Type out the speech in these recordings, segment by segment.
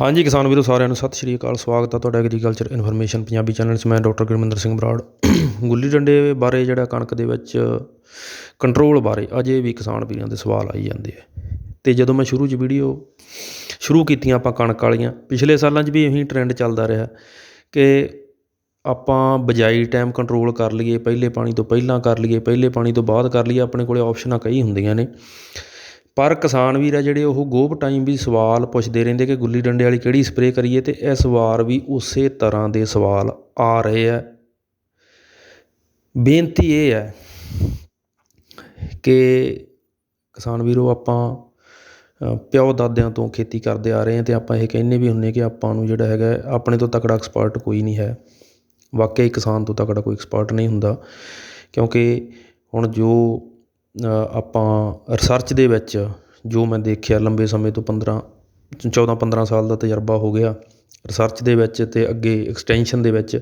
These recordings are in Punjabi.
ਹਾਂਜੀ ਕਿਸਾਨ ਵੀਰੋ, ਸਾਰਿਆਂ ਨੂੰ ਸਤਿ ਸ਼੍ਰੀ ਅਕਾਲ। ਸਵਾਗਤ ਹੈ ਤੁਹਾਡਾ ਐਗਰੀਕਲਚਰ ਇਨਫੋਰਮੇਸ਼ਨ ਪੰਜਾਬੀ ਚੈਨਲ 'ਚ ਮੈਂ ਡਾਕਟਰ ਗੁਰਮਿੰਦਰ ਸਿੰਘ ਬਰਾੜ। ਗੁੱਲੀ ਡੰਡੇ ਬਾਰੇ ਜਿਹੜਾ ਕਣਕ ਦੇ ਵਿੱਚ ਕੰਟਰੋਲ ਬਾਰੇ ਅਜੇ ਵੀ ਕਿਸਾਨ ਵੀਰਾਂ ਦੇ ਸਵਾਲ ਆਈ ਜਾਂਦੇ ਆ। ਤੇ ਜਦੋਂ ਮੈਂ ਸ਼ੁਰੂ 'ਚ ਵੀਡੀਓ ਸ਼ੁਰੂ ਕੀਤੀਆਂ ਆਪਾਂ ਕਣਕ ਵਾਲੀਆਂ, ਪਿਛਲੇ ਸਾਲਾਂ 'ਚ ਵੀ ਇਹੀ ਟ੍ਰੈਂਡ ਚੱਲਦਾ ਰਿਹਾ ਕਿ ਆਪਾਂ ਬਜਾਈ ਟਾਈਮ ਕੰਟਰੋਲ ਕਰ ਲਈਏ, ਪਹਿਲੇ ਪਾਣੀ ਤੋਂ ਪਹਿਲਾਂ ਕਰ ਲਈਏ, ਪਹਿਲੇ ਪਾਣੀ ਤੋਂ ਬਾਅਦ ਕਰ ਲਈਏ। ਆਪਣੇ ਕੋਲੇ ਆਪਸ਼ਨਾਂ ਕਈ ਹੁੰਦੀਆਂ ਨੇ। ਪਰ ਕਿਸਾਨ ਵੀਰ ਆ ਜਿਹੜੇ ਉਹ ਗੋਭ ਟਾਈਮ ਵੀ ਸਵਾਲ ਪੁੱਛਦੇ ਰਹਿੰਦੇ ਕਿ ਗੁੱਲੀ ਡੰਡੇ ਵਾਲੀ ਕਿਹੜੀ ਸਪਰੇਅ ਕਰੀਏ ਅਤੇ ਇਸ ਵਾਰ ਵੀ ਉਸੇ ਤਰ੍ਹਾਂ ਦੇ ਸਵਾਲ ਆ ਰਹੇ ਆ। ਬੇਨਤੀ ਇਹ ਹੈ ਕਿ ਕਿਸਾਨ ਵੀਰੋ, ਆਪਾਂ ਪਿਓ ਦਾਦਿਆਂ ਤੋਂ ਖੇਤੀ ਕਰਦੇ ਆ ਰਹੇ ਹਾਂ ਅਤੇ ਆਪਾਂ ਇਹ ਕਹਿੰਦੇ ਵੀ ਹੁੰਨੇ ਕਿ ਆਪਾਂ ਨੂੰ ਜਿਹੜਾ ਹੈਗਾ ਆਪਣੇ ਤੋਂ ਤਕੜਾ ਐਕਸਪਰਟ ਕੋਈ ਨਹੀਂ ਹੈ। ਵਾਕਈ ਕਿਸਾਨ ਤੋਂ ਤਕੜਾ ਕੋਈ ਐਕਸਪਰਟ ਨਹੀਂ ਹੁੰਦਾ ਕਿਉਂਕਿ ਹੁਣ ਜੋ ਆਪਾਂ ਰਿਸਰਚ ਦੇ ਵਿੱਚ ਜੋ ਮੈਂ ਦੇਖਿਆ ਲੰਬੇ ਸਮੇਂ ਤੋਂ 15 14 15 ਸਾਲ ਦਾ ਤਜਰਬਾ ਹੋ ਗਿਆ ਰਿਸਰਚ ਦੇ ਵਿੱਚ ਅਤੇ ਅੱਗੇ ਐਕਸਟੈਂਸ਼ਨ ਦੇ ਵਿੱਚ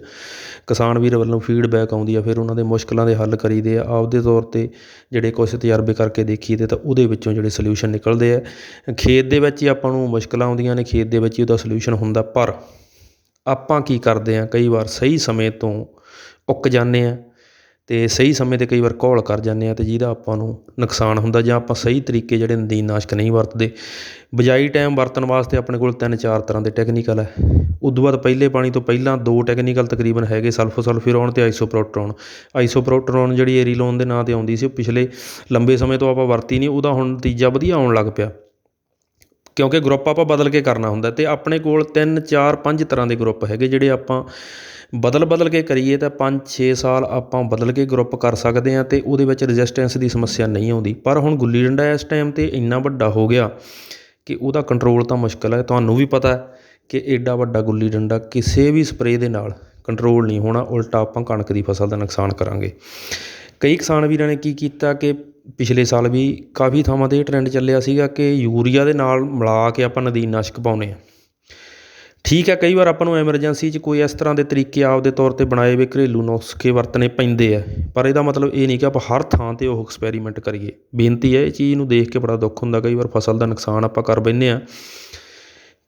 ਕਿਸਾਨ ਵੀਰ ਵੱਲੋਂ ਫੀਡਬੈਕ ਆਉਂਦੀ ਆ, ਫਿਰ ਉਹਨਾਂ ਦੇ ਮੁਸ਼ਕਿਲਾਂ ਦੇ ਹੱਲ ਕਰੀਦੇ ਆ, ਆਪਦੇ ਤੌਰ ਤੇ ਜਿਹੜੇ ਕੁਛ ਤਜਰਬੇ ਕਰਕੇ ਦੇਖੀਦੇ ਤਾਂ ਉਹਦੇ ਵਿੱਚੋਂ ਜਿਹੜੇ ਸਲਿਊਸ਼ਨ ਨਿਕਲਦੇ ਆ। ਖੇਤ ਦੇ ਵਿੱਚ ਹੀ ਆਪਾਂ ਨੂੰ ਮੁਸ਼ਕਿਲਾਂ ਆਉਂਦੀਆਂ ਨੇ, ਖੇਤ ਦੇ ਵਿੱਚ ਹੀ ਉਹਦਾ ਸਲਿਊਸ਼ਨ ਹੁੰਦਾ, ਪਰ ਆਪਾਂ ਕੀ ਕਰਦੇ ਆ, ਕਈ ਵਾਰ ਸਹੀ ਸਮੇਂ ਤੋਂ ਉੱਕ ਜਾਂਦੇ ਆ ਅਤੇ ਸਹੀ ਸਮੇਂ ਤੇ ਕਈ ਵਾਰ ਘੋਲ ਕਰ ਜਾਂਦੇ ਹਾਂ ਅਤੇ ਜਿਹਦਾ ਆਪਾਂ ਨੂੰ ਨੁਕਸਾਨ ਹੁੰਦਾ ਜਾਂ ਆਪਾਂ ਸਹੀ ਤਰੀਕੇ ਜਿਹੜੇ ਨਦੀਨਨਾਸ਼ਕ ਨਹੀਂ ਵਰਤਦੇ। ਬਿਜਾਈ ਟਾਈਮ ਵਰਤਣ ਵਾਸਤੇ ਆਪਣੇ ਕੋਲ ਤਿੰਨ ਚਾਰ ਤਰ੍ਹਾਂ ਦੇ ਟੈਕਨੀਕਲ ਹੈ ਉਦੋਂ ਬਾਅਦ ਪਹਿਲੇ ਪਾਣੀ ਤੋਂ ਪਹਿਲਾਂ ਦੋ ਟੈਕਨੀਕਲ ਤਕਰੀਬਨ ਹੈਗੇ ਸਲਫੋ ਅਤੇ ਆਈਸੋਪਰੋਟਰੋਨ ਆਈਸੋਪਰੋਟਰੋਨ ਆਈਸੋਪ੍ਰੋਟਰੋਨ ਜਿਹੜੀ ਏਰੀਲੋਨ ਦੇ ਨਾਂ ਤੇ ਆਉਂਦੀ ਸੀ, ਉਹ ਪਿਛਲੇ ਲੰਬੇ ਸਮੇਂ ਤੋਂ ਆਪਾਂ ਵਰਤੀ ਨਹੀਂ, ਉਹਦਾ ਹੁਣ ਨਤੀਜਾ ਵਧੀਆ ਆਉਣ ਲੱਗ ਪਿਆ। ਕਿਉਂਕਿ ਗਰੁੱਪ ਆਪਾਂ ਬਦਲ ਕੇ ਕਰਨਾ ਹੁੰਦਾ ਅਤੇ ਆਪਣੇ ਕੋਲ 3 4 5 ਤਰ੍ਹਾਂ ਦੇ ਗਰੁੱਪ ਹੈਗੇ, ਜਿਹੜੇ ਆਪਾਂ ਬਦਲ ਬਦਲ ਕੇ ਕਰੀਏ ਤਾਂ 5 6 ਸਾਲ ਆਪਾਂ ਬਦਲ ਕੇ ਗਰੁੱਪ ਕਰ ਸਕਦੇ ਹਾਂ ਅਤੇ ਉਹਦੇ ਵਿੱਚ ਰਜਿਸਟੈਂਸ ਦੀ ਸਮੱਸਿਆ ਨਹੀਂ ਆਉਂਦੀ। ਪਰ ਹੁਣ ਗੁੱਲੀ ਡੰਡਾ ਇਸ ਟਾਈਮ ਤੇ ਇੰਨਾ ਵੱਡਾ ਹੋ ਗਿਆ ਕਿ ਉਹਦਾ ਕੰਟਰੋਲ ਤਾਂ ਮੁਸ਼ਕਿਲ ਹੈ। ਤੁਹਾਨੂੰ ਵੀ ਪਤਾ ਕਿ ਐਡਾ ਵੱਡਾ ਗੁੱਲੀ ਡੰਡਾ ਕਿਸੇ ਵੀ ਸਪਰੇਅ ਦੇ ਨਾਲ ਕੰਟਰੋਲ ਨਹੀਂ ਹੋਣਾ। ਉਲਟਾ ਆਪਾਂ ਕਣਕ ਦੀ ਫਸਲ ਦਾ ਨੁਕਸਾਨ ਕਰਾਂਗੇ। ਕਈ ਕਿਸਾਨ ਵੀਰਾਂ ਨੇ ਕੀ ਕੀਤਾ ਕਿ ਪਿਛਲੇ ਸਾਲ ਵੀ ਕਾਫੀ ਥਾਵਾਂ ਤੇ ਇਹ ਟ੍ਰੈਂਡ ਚੱਲਿਆ ਸੀਗਾ ਕਿ ਯੂਰੀਆ ਦੇ ਨਾਲ ਮਿਲਾ ਕੇ ਆਪਾਂ ਨਦੀਨਨਾਸ਼ਕ ਪਾਉਨੇ ਆ ਠੀਕ ਹੈ, ਕਈ ਵਾਰ ਆਪਾਂ ਨੂੰ ਐਮਰਜੈਂਸੀ 'ਚ ਕੋਈ ਇਸ ਤਰ੍ਹਾਂ ਦੇ ਤਰੀਕੇ ਆਪਦੇ ਤੌਰ ਤੇ ਬਣਾਏ ਵੇ ਘਰੇਲੂ ਨੁਸਖੇ ਵਰਤਣੇ ਪੈਂਦੇ ਆ। ਪਰ ਇਹਦਾ ਮਤਲਬ ਇਹ ਨਹੀਂ ਕਿ ਆਪਾਂ ਹਰ ਥਾਂ ਤੇ ਉਹ ਐਕਸਪੈਰੀਮੈਂਟ ਕਰੀਏ। ਬੇਨਤੀ ਹੈ, ਇਹ ਚੀਜ਼ ਨੂੰ ਦੇਖ ਕੇ ਬੜਾ ਦੁੱਖ ਹੁੰਦਾ, ਕਈ ਵਾਰ ਫਸਲ ਦਾ ਨੁਕਸਾਨ ਆਪਾਂ ਕਰ ਬੈਨੇ ਆ।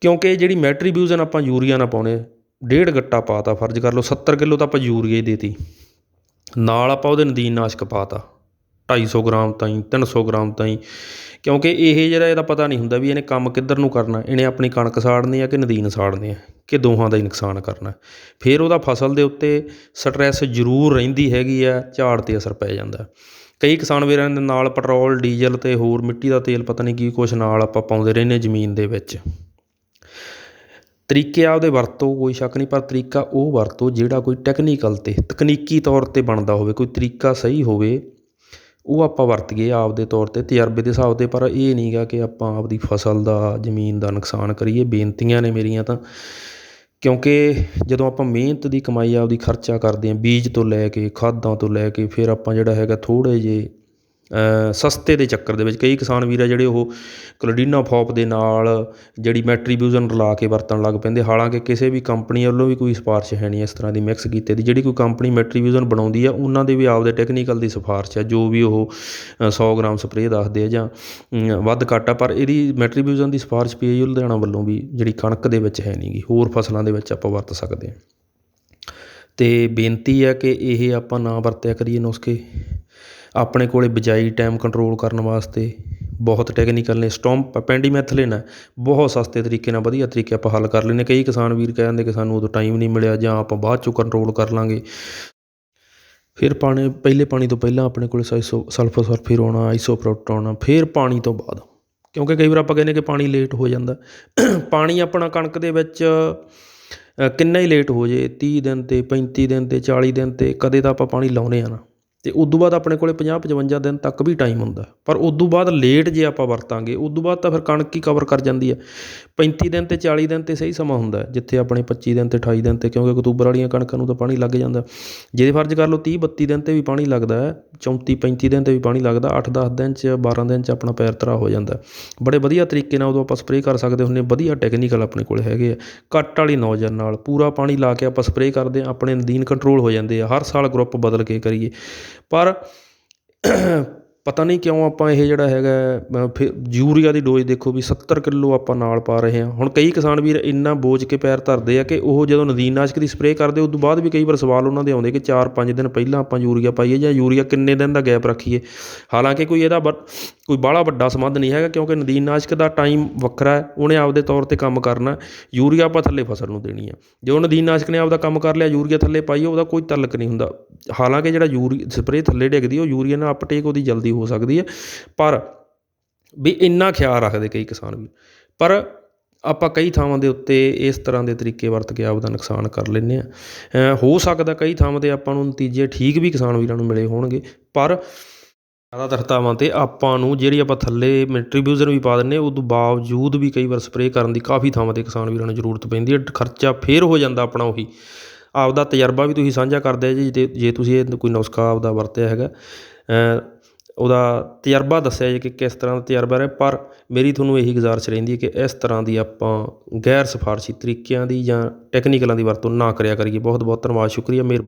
ਕਿਉਂਕਿ ਜਿਹੜੀ ਮੈਟਰੀਬਿਊਜ਼ਨ ਆਪਾਂ ਯੂਰੀਆ ਨਾ ਪਾਉਣੇ, ਡੇਢ ਗੱਟਾ ਪਾਤਾ, ਫਰਜ਼ ਕਰ ਲਓ 70 ਕਿਲੋ ਤਾਂ ਆਪਾਂ ਯੂਰੀਆ ਹੀ ਦੇਤੀ। ਨਾਲ ਆਪਾਂ ਉਹਦੇ ਨਦੀਨ ਨਦੀਨਨਾਸ਼ਕ ਪਾਤਾ 250 ਗ੍ਰਾਮ ਤਾਈਂ 300 ਗ੍ਰਾਮ ਤਾਈਂ। ਕਿਉਂਕਿ ਇਹ ਜਿਹੜਾ ਇਹਦਾ ਪਤਾ ਨਹੀਂ ਹੁੰਦਾ ਵੀ ਇਹਨੇ ਕੰਮ ਕਿੱਧਰ ਨੂੰ ਕਰਨਾ, ਇਹਨੇ ਆਪਣੀ ਕਣਕ ਸਾੜਨੀ ਆ ਕਿ ਨਦੀਨ ਸਾੜਨੀ ਆ, ਕਿ ਦੋਹਾਂ ਦਾ ਹੀ ਨੁਕਸਾਨ ਕਰਨਾ। ਫਿਰ ਉਹਦਾ ਫਸਲ ਦੇ ਉੱਤੇ ਸਟ੍ਰੈਸ ਜ਼ਰੂਰ ਰਹਿੰਦੀ ਹੈਗੀ ਆ, ਝਾੜ ਤੇ ਅਸਰ ਪੈ ਜਾਂਦਾ। ਕਈ ਕਿਸਾਨ ਵੀਰਾਂ ਦੇ ਨਾਲ ਪੈਟਰੋਲ, ਡੀਜ਼ਲ ਅਤੇ ਹੋਰ ਮਿੱਟੀ ਦਾ ਤੇਲ, ਪਤਾ ਨਹੀਂ ਕੀ ਕੁਛ ਨਾਲ ਆਪਾਂ ਪਾਉਂਦੇ ਰਹਿੰਦੇ ਜ਼ਮੀਨ ਦੇ ਵਿੱਚ। ਤਰੀਕੇ ਆਪਦੇ ਵਰਤੋ, ਕੋਈ ਸ਼ੱਕ ਨਹੀਂ, ਪਰ ਤਰੀਕਾ ਉਹ ਵਰਤੋ ਜਿਹੜਾ ਕੋਈ ਟੈਕਨੀਕਲ ਤੇ ਤਕਨੀਕੀ ਤੌਰ ਤੇ ਬਣਦਾ ਹੋਵੇ, ਕੋਈ ਤਰੀਕਾ ਸਹੀ ਹੋਵੇ ਉਹ ਆਪਾਂ ਵਰਤੀਏ ਆਪਦੇ ਤੌਰ ਤੇ ਤਜਰਬੇ ਦੇ ਹਿਸਾਬ ਤੇ, ਪਰ ਇਹ ਨਹੀਂ ਗਾ ਕਿ ਆਪਾਂ ਆਪਦੀ ਫਸਲ ਦਾ, ਜ਼ਮੀਨ ਦਾ ਨੁਕਸਾਨ ਕਰੀਏ, ਬੇਨਤੀਆਂ ਨੇ ਮੇਰੀਆਂ ਤਾਂ। ਕਿਉਂਕਿ ਜਦੋਂ ਆਪਾਂ ਮਿਹਨਤ ਦੀ ਕਮਾਈ ਆਪਦੀ ਖਰਚਾ ਕਰਦੇ ਹਾਂ, ਬੀਜ ਤੋਂ ਲੈ ਕੇ, ਖਾਦਾਂ ਤੋਂ ਲੈ ਕੇ, ਫਿਰ ਆਪਾਂ ਜਿਹੜਾ ਹੈਗਾ ਥੋੜ੍ਹੇ ਜਿਹੇ ਸਸਤੇ ਦੇ ਚੱਕਰ ਦੇ ਵਿੱਚ ਕਈ ਕਿਸਾਨ ਵੀਰ ਆ ਜਿਹੜੇ ਉਹ ਕਲੋਡੀਨਾ ਫੋਪ ਦੇ ਨਾਲ ਜਿਹੜੀ ਮੈਟਰੀਬਿਊਜ਼ਨ ਰਲਾ ਕੇ ਵਰਤਣ ਲੱਗ ਪੈਂਦੇ। ਹਾਲਾਂਕਿ ਕਿਸੇ ਵੀ ਕੰਪਨੀ ਵੱਲੋਂ ਵੀ ਕੋਈ ਸਿਫਾਰਿਸ਼ ਹੈ ਨਹੀਂ ਇਸ ਤਰ੍ਹਾਂ ਦੀ ਮਿਕਸ ਕੀਤੇ ਦੀ। ਜਿਹੜੀ ਕੋਈ ਕੰਪਨੀ ਮੈਟਰੀਬਿਊਜ਼ਨ ਬਣਾਉਂਦੀ ਆ, ਉਹਨਾਂ ਦੇ ਵੀ ਆਪਦੇ ਟੈਕਨੀਕਲ ਦੀ ਸਿਫਾਰਿਸ਼ ਆ, ਜੋ ਵੀ ਉਹ ਸੌ ਗ੍ਰਾਮ ਸਪਰੇਅ ਦੱਸਦੇ ਆ ਜਾਂ ਵੱਧ ਘੱਟ ਆ। ਪਰ ਇਹਦੀ ਮੈਟਰੀਬਿਊਜ਼ਨ ਦੀ ਸਿਫਾਰਿਸ਼ ਆਈ ਲੁਧਿਆਣਾ ਵੱਲੋਂ ਵੀ ਜਿਹੜੀ ਕਣਕ ਦੇ ਵਿੱਚ ਹੈ ਨਹੀਂਗੀ ਹੋਰ ਫਸਲਾਂ ਦੇ ਵਿੱਚ ਆਪਾਂ ਵਰਤ ਸਕਦੇ ਹਾਂ। ਤੇ ਬੇਨਤੀ ਹੈ ਕਿ ਇਹ ਆਪਾਂ ਨਾ ਵਰਤਿਆ ਕਰੀਏ ਨੁਸਖੇ। ਆਪਣੇ ਕੋਲ ਬਿਜਾਈ ਟਾਈਮ ਕੰਟਰੋਲ ਕਰਨ ਵਾਸਤੇ ਬਹੁਤ ਟੈਕਨੀਕਲ ਨੇ ਸਟੋਂਪ ਪੈਂਡੀਮੈਥਲਿਨ ਹੈ, ਬਹੁਤ ਸਸਤੇ ਤਰੀਕੇ ਨਾਲ ਵਧੀਆ ਤਰੀਕੇ ਆਪਾਂ ਹੱਲ ਕਰ ਲੈਂਦੇ ਕਈ ਕਿਸਾਨ ਵੀਰ ਕਹਿ ਕਹਿੰਦੇ ਕਿ ਸਾਨੂੰ ਉਦੋਂ ਟਾਈਮ ਨਹੀਂ ਮਿਲਿਆ ਜਾਂ ਆਪਾਂ ਬਾਅਦ ਚੋਂ ਕੰਟਰੋਲ ਕਰ ਲਾਂਗੇ। ਫਿਰ ਪਾਣੀ, ਪਹਿਲੇ ਪਾਣੀ ਤੋਂ ਪਹਿਲਾਂ ਆਪਣੇ ਕੋਲ ਸਾਈਸੋ ਸਲਫਰ ਸਲਫੇਟ ਆਉਣਾ ਆਈਸੋਪ੍ਰੋਟ ਆਉਣਾ, ਫਿਰ ਪਾਣੀ ਤੋਂ ਬਾਅਦ। ਕਿਉਂਕਿ ਕਈ ਵਾਰ ਆਪਾਂ ਕਹਿੰਦੇ ਕਿ ਪਾਣੀ ਲੇਟ ਹੋ ਜਾਂਦਾ। ਪਾਣੀ ਆਪਣਾ ਕਣਕ ਦੇ ਵਿੱਚ ਕਿੰਨਾ ਹੀ ਲੇਟ ਹੋ ਜੇ 30 ਦਿਨ ਤੇ 35 ਦਿਨ ਤੇ 40 ਦਿਨ ਤੇ, ਕਦੇ ਤਾਂ ਆਪਾਂ ਪਾਣੀ ਲਾਉਨੇ ਆ ਨਾ। ਤੇ ਉਦੋਂ ਬਾਅਦ ਆਪਣੇ ਕੋਲ ਪੰਜਾਹ ਪਚਵੰਜਾ ਦਿਨ ਤੱਕ ਵੀ ਟਾਈਮ ਹੁੰਦਾ। ਪਰ ਉਦੋਂ ਬਾਅਦ ਲੇਟ ਜੇ ਆਪਾਂ ਵਰਤਾਂਗੇ, ਉਦੋਂ ਬਾਅਦ ਤਾਂ ਫਿਰ ਕਣਕ ਹੀ ਕਵਰ ਕਰ ਜਾਂਦੀ ਹੈ 35 ਦਿਨ ਅਤੇ ਚਾਲੀ ਦਿਨ ਤੇ ਸਹੀ ਸਮਾਂ ਹੁੰਦਾ, ਜਿੱਥੇ ਆਪਣੇ 25 ਦਿਨ ਅਤੇ ਅਠਾਈ ਦਿਨ ਤੇ, ਕਿਉਂਕਿ ਅਕਤੂਬਰ ਵਾਲੀਆਂ ਕਣਕਾਂ ਨੂੰ ਤਾਂ ਪਾਣੀ ਲੱਗ ਜਾਂਦਾ। ਜੇ ਫਰਜ਼ ਕਰ ਲਓ ਤੀਹ ਬੱਤੀ ਦਿਨ ਤੇ ਵੀ ਪਾਣੀ ਲੱਗਦਾ ਹੈ 34 35 ਦਿਨ ਤੇ ਵੀ ਪਾਣੀ ਲੱਗਦਾ ਅੱਠ ਦਸ ਦਿਨ ਚ 12 ਦਿਨ ਚ ਆਪਣਾ ਪੈਰ ਤਰਾ ਹੋ ਜਾਂਦਾ। ਬੜੇ ਵਧੀਆ ਤਰੀਕੇ ਨਾਲ ਉਦੋਂ ਆਪਾਂ ਸਪਰੇਅ ਕਰ ਸਕਦੇ ਹੁੰਦੇ ਵਧੀਆ ਟੈਕਨੀਕਲ ਆਪਣੇ ਕੋਲ ਹੈਗੇ ਆ। ਕੱਟ ਵਾਲੀ ਨੌਜਨ ਨਾਲ ਪੂਰਾ ਪਾਣੀ ਲਾ ਕੇ ਆਪਾਂ ਸਪਰੇਅ ਕਰਦੇ ਹਾਂ, ਆਪਣੇ ਨਦੀਨ ਕੰਟਰੋਲ ਹੋ ਜਾਂਦੇ ਆ। ਹਰ ਸਾਲ ਗਰੁੱਪ ਬਦਲ ਕੇ ਕਰੀਏ। ਪਰ ਪਤਾ ਨਹੀਂ ਕਿਉਂ ਆਪਾਂ ਇਹ ਜਿਹੜਾ ਹੈਗਾ ਅ, ਫਿਰ ਯੂਰੀਆ ਦੀ ਡੋਜ਼ ਦੇਖੋ ਵੀ 70 ਕਿਲੋ ਆਪਾਂ ਨਾਲ ਪਾ ਰਹੇ ਹਾਂ। ਹੁਣ ਕਈ ਕਿਸਾਨ ਵੀਰ ਇੰਨਾ ਬੋਝ ਕੇ ਪੈਰ ਧਰਦੇ ਆ ਕਿ ਉਹ ਜਦੋਂ ਨਦੀਨਨਾਸ਼ਕ ਦੀ ਸਪਰੇਅ ਕਰਦੇ ਉਸ ਤੋਂ ਬਾਅਦ ਵੀ ਕਈ ਵਾਰ ਸਵਾਲ ਉਹਨਾਂ ਦੇ ਆਉਂਦੇ ਕਿ 4-5 ਦਿਨ ਪਹਿਲਾਂ ਆਪਾਂ ਯੂਰੀਆ ਪਾਈਏ ਜਾਂ ਯੂਰੀਆ ਕਿੰਨੇ ਦਿਨ ਦਾ ਗੈਪ ਰੱਖੀਏ। ਹਾਲਾਂਕਿ ਕੋਈ ਇਹਦਾ ਬ- ਕੋਈ ਬਾਹਲਾ ਵੱਡਾ ਸੰਬੰਧ ਨਹੀਂ ਹੈਗਾ ਕਿਉਂਕਿ ਨਦੀਨਨਾਸ਼ਕ ਦਾ ਟਾਈਮ ਵੱਖਰਾ ਹੈ ਉਹਨੇ ਆਪਦੇ ਤੌਰ ਤੇ ਕੰਮ ਕਰਨਾ ਯੂਰੀਆ ਆਪਾਂ ਥੱਲੇ ਫਸਲ ਨੂੰ ਦੇਣੀ ਆ ਜੋ ਨਦੀਨਨਾਸ਼ਕ ਨੇ ਆਪਦਾ ਕੰਮ ਕਰ ਲਿਆ ਯੂਰੀਆ ਥੱਲੇ ਪਾਈਏ ਉਹਦਾ ਕੋਈ ਤਲਕ ਨਹੀਂ ਹੁੰਦਾ। ਹਾਲਾਂਕਿ ਜਿਹੜਾ ਯੂਰੀ, ਸਪਰੇਅ ਥੱਲੇ ਡਿੱਗਦੀ ਉਹ ਯੂਰੀਆ ਨਾਲ ਅਪਟੇਕ ਉਹਦੀ ਜਲਦੀ ਹੋ ਸਕਦੀ ਹੈ। ਪਰ ਵੀ ਇੰਨਾ ਖਿਆਲ ਰੱਖਦੇ ਕਈ ਕਿਸਾਨ ਵੀ। ਪਰ ਆਪਾਂ ਕਈ ਥਾਵਾਂ ਦੇ ਉੱਤੇ ਇਸ ਤਰ੍ਹਾਂ ਦੇ ਤਰੀਕੇ ਵਰਤ ਕੇ ਆਪਦਾ ਨੁਕਸਾਨ ਕਰ ਲੈਂਦੇ ਆ ਹੋ ਸਕਦਾ ਕਈ ਥਾਵਾਂ ਤੇ ਆਪਾਂ ਨੂੰ ਨਤੀਜੇ ਠੀਕ ਵੀ ਕਿਸਾਨ ਵੀਰਾਂ ਨੂੰ ਮਿਲੇ ਹੋਣਗੇ, ਪਰ ਜ਼ਿਆਦਾਤਰ ਥਾਵਾਂ ਤੇ ਆਪਾਂ ਨੂੰ ਜਿਹੜੀ ਆਪਾਂ ਥੱਲੇ ਮਿੰਟਰੀਬਿਊਜ਼ਰ ਵੀ ਪਾ ਦਿੰਦੇ ਹਾਂ ਉਦੋਂ ਬਾਵਜੂਦ ਵੀ ਕਈ ਵਾਰ ਸਪਰੇਅ ਕਰਨ ਦੀ ਕਾਫੀ ਥਾਵਾਂ ਤੇ ਕਿਸਾਨ ਵੀਰਾਂ ਨੂੰ ਜ਼ਰੂਰਤ ਪੈਂਦੀ ਹੈ। ਖਰਚਾ ਫੇਰ ਹੋ ਜਾਂਦਾ ਆਪਣਾ ਉਹੀ। ਆਪਦਾ ਤਜਰਬਾ ਵੀ ਤੁਸੀਂ ਸਾਂਝਾ ਕਰਦੇ ਜੀ, ਜੇ ਜੇ ਤੁਸੀਂ ਇਹ ਕੋਈ ਨੁਸਖਾ ਆਪਦਾ ਵਰਤਿਆ ਹੈਗਾ ਉਹਦਾ ਤਜਰਬਾ ਦੱਸਿਆ ਜੀ ਕਿ ਕਿਸ ਤਰ੍ਹਾਂ ਦਾ ਤਜਰਬਾ ਰਿਹਾ, ਪਰ ਮੇਰੀ ਤੁਹਾਨੂੰ ਇਹੀ ਗੁਜ਼ਾਰਿਸ਼ ਰਹਿੰਦੀ ਹੈ ਕਿ ਇਸ ਤਰ੍ਹਾਂ ਦੀ ਆਪਾਂ ਗੈਰ ਸਿਫਾਰਸ਼ੀ ਤਰੀਕਿਆਂ ਦੀ ਜਾਂ ਟੈਕਨੀਕਲਾਂ ਦੀ ਵਰਤੋਂ ਨਾ ਕਰਿਆ ਕਰੀਏ। ਬਹੁਤ ਬਹੁਤ ਧੰਨਵਾਦ, ਸ਼ੁਕਰੀਆ ਮੇਰ